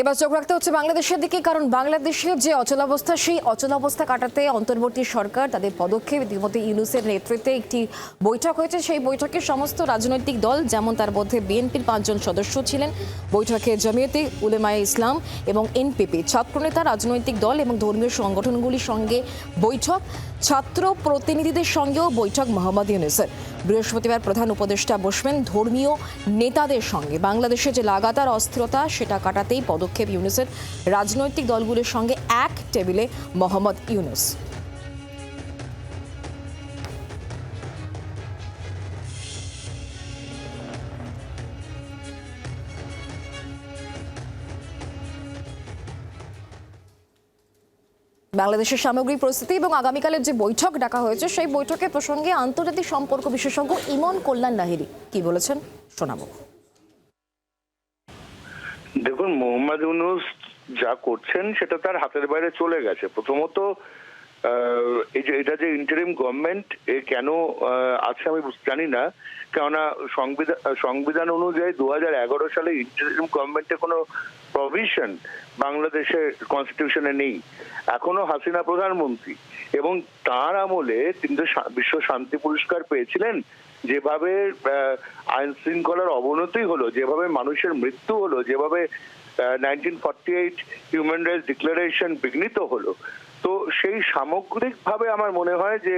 এবার চোখ রাখতে হচ্ছে বাংলাদেশের দিকে, কারণ বাংলাদেশের যে অচলাবস্থা সেই অচলাবস্থা কাটাতে অন্তর্বর্তী সরকার তাদের পদক্ষেপ ইতিমধ্যে ইউনুসের নেতৃত্বে একটি বৈঠক হয়েছে। সেই বৈঠকে সমস্ত রাজনৈতিক দল, যেমন তার মধ্যে বিএনপির পাঁচজন সদস্য ছিলেন, বৈঠকে জমিয়তে উলেমায়ে ইসলাম এবং এনপিপি, ছাত্রনেতা, রাজনৈতিক দল এবং ধর্মীয় সংগঠনগুলির সঙ্গে বৈঠক, ছাত্র প্রতিনিধিদের সঙ্গেও বৈঠক, মোহাম্মদ ইউনুসের। বৃহস্পতিবার প্রধান উপদেষ্টা বসবেন ধর্মীয় নেতাদের সঙ্গে। বাংলাদেশে যে লাগাতার অস্থিরতা, সেটা কাটাতেই পদক্ষেপ ইউনুসের রাজনৈতিক দলগুলির সঙ্গে এক টেবিলে মোহাম্মদ ইউনুস। বাংলাদেশের সামগ্রিক পরিস্থিতি এবং আগামীকালের যে বৈঠক ডাকা হয়েছে, সেই বৈঠকের প্রসঙ্গে আন্তর্জাতিক সম্পর্ক বিশেষজ্ঞ ইমন কল্যাণ লাহিরি কি বলেছেন শোনাব। দেখুন, মোহাম্মদ ইউনুস যা করছেন, সেটা তার হাতের বাইরে চলে গেছে। প্রথমত এই যে, এটা যে ইন্টারিম গভর্নমেন্ট এ কেন আছে আমি জানি না। কেননা সংবিধান সংবিধান অনুযায়ী দু এগারো সালে ইন্টারিম গভর্নমেন্টের কোনো প্রভিশন বাংলাদেশের কনস্টিটিউশনে নেই। এখনও হাসিনা প্রধানমন্ত্রী। এবং তার আমলে তিনি তো বিশ্ব শান্তি পুরস্কার পেয়েছিলেন। যেভাবে আইন শৃঙ্খলার অবনতি হলো, যেভাবে মানুষের মৃত্যু হলো, যেভাবে nineteen forty eight human rights declaration বিঘ্নিত হলো তো সেই সামগ্রিকভাবে আমার মনে হয় যে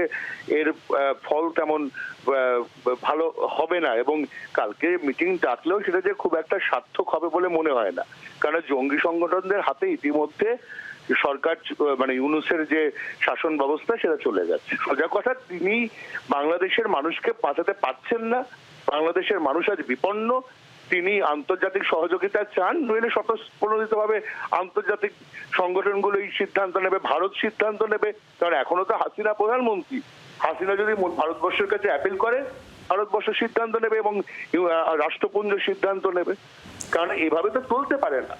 এর ফল তেমন ভালো হবে না। এবং কালকে মিটিং ডাকলেও সেটা যে খুব একটা সার্থক হবে বলে মনে হয় না। কারণ জঙ্গি সংগঠনদের হাতে ইতিমধ্যে সরকার মানে ইউনুসের যে শাসন ব্যবস্থা সেটা চলে যাচ্ছে। সোজা কথা, তিনি বাংলাদেশের মানুষকে বাঁচাতে পারছেন না। বাংলাদেশের মানুষ আজ বিপন্ন। তিনি আন্তর্জাতিক সহযোগিতা চান নইলে স্বতঃস্ফূর্ত ভাবে আন্তর্জাতিক সংগঠনগুলো এই সিদ্ধান্ত নেবে ভারত সিদ্ধান্ত নেবে। কারণ এখনও তো হাসিনা প্রধানমন্ত্রী। হাসিনা যদি ভারতবর্ষের কাছে অ্যাপিল করে ভারতবর্ষ সিদ্ধান্ত নেবে এবং রাষ্ট্রপুঞ্জ সিদ্ধান্ত নেবে। কারণ এভাবে তো চলতে পারে না।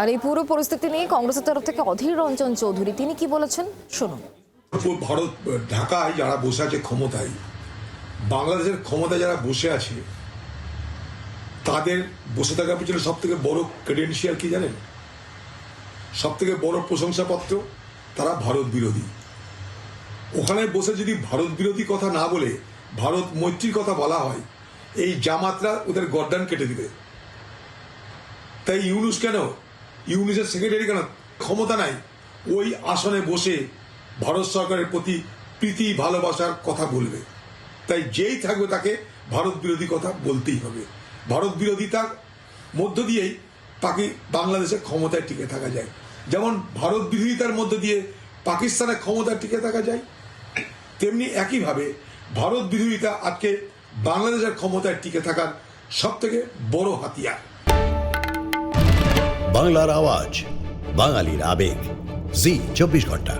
আর এই পুরো পরিস্থিতি নিয়ে কংগ্রেসের তরফ থেকে অধীর রঞ্জন চৌধুরী তিনি কি বলেছেন? শুনুন। ভারত ঢাকায় যারা বসে আছে ক্ষমতায় বাংলাদেশের ক্ষমতায় যারা বসে আছে, তাদের বসে থাকার পিছনে সব থেকে বড় ক্রেডেন্সিয়াল কি জানেন? সব থেকে বড় প্রশংসাপত্র তারা ভারত বিরোধী। ওখানে বসে যদি ভারত বিরোধী কথা না বলে, ভারত মৈত্রীর কথা বলা হয়, এই জামাতরা ওদের গর্দান কেটে দিবে। তাই ইউনুস কেন? ইউনুসের সেক্রেটারি কেন? ক্ষমতা নাই। ওই আসনে বসে ভারত সরকারের প্রতি প্রীতি, ভালোবাসার কথা বলবে। তাই যেই থাকবে তাকে ভারত বিরোধী কথা বলতেই হবে। ভারত বিরোধিতার মধ্য দিয়েই পাকি বাংলাদেশের ক্ষমতায় টিকে থাকা যায়। যেমন ভারত বিরোধিতার মধ্য দিয়ে পাকিস্তানের ক্ষমতায় টিকে থাকা যায়, তেমনি একইভাবে ভারত বিরোধিতা আজকে বাংলাদেশের ক্ষমতায় টিকে থাকার সব থেকে বড় হাতিয়ার। বাংলার আওয়াজ, বাঙালির আবেগ। জি, চব্বিশ ঘণ্টা।